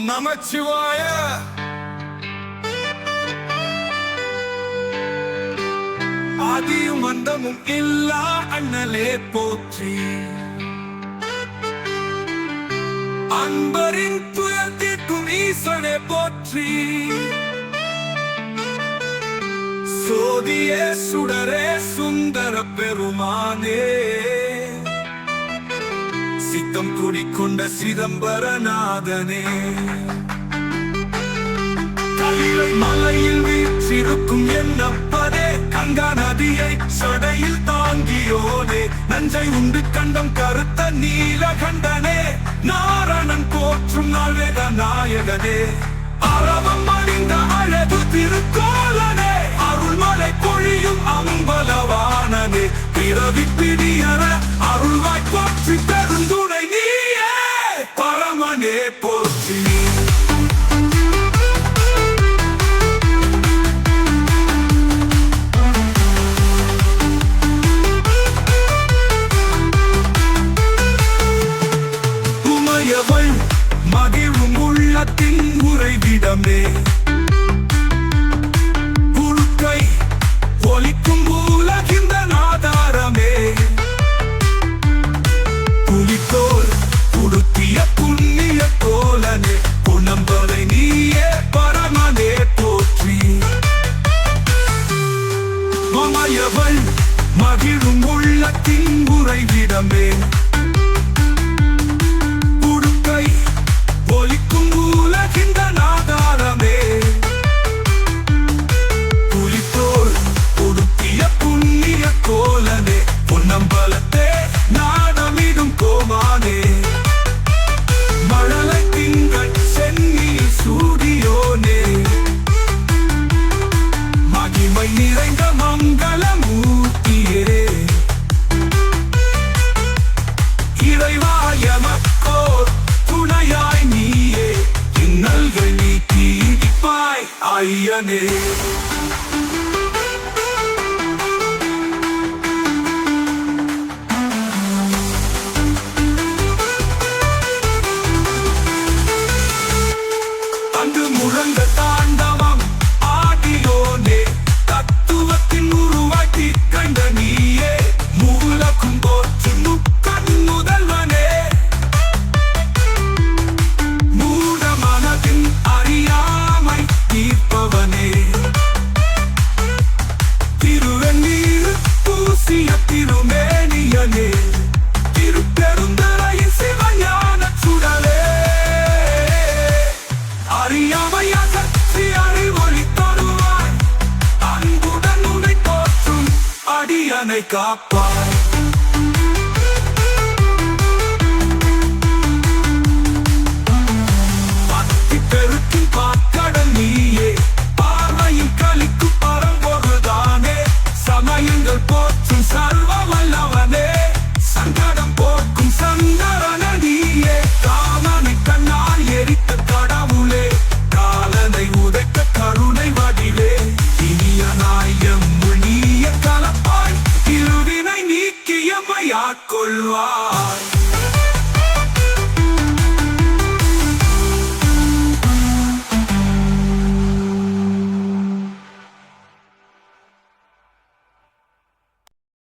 ஓம் நமச்சிவாய. ஆதியும் அந்தமும் இல்லா அண்ணலே போற்றி. அன்பரின் துயர் தீர்க்கும் ஈசனே போற்றி. சோதியே சுடரே சுந்தர பெருமானே. சித்தம் குடிக்கொண்ட சிதம்பரநாதனே. கலிலை மலையில் வீற்றிருக்கும் என்னப்பதே? கங்கா நதியை சடையில் தாங்கியோனே. நஞ்சை உண்டு கண்டம் கருத்த நீலகண்டனே. நாரணன் போற்றும் நாள்வேத நாயகனே. அரவம் அணிந்த அழகு திருக்கோலனே. அருள்மலை கொள் பரமனே போற்றி. மகிழும் உள்ளத்தின் உறைவிடமே. மகிழும் உள்ளத்தின் உறைவிடமே. இறைவாயமக்கோர் துணையாய் நீயே இன்னல்கள் நீ இடிப்பாய் ஐயனே. அடியனை காப்பாய் நீய கலப்பாய் இருவினை நீக்கியமையாட்கொள்வாய்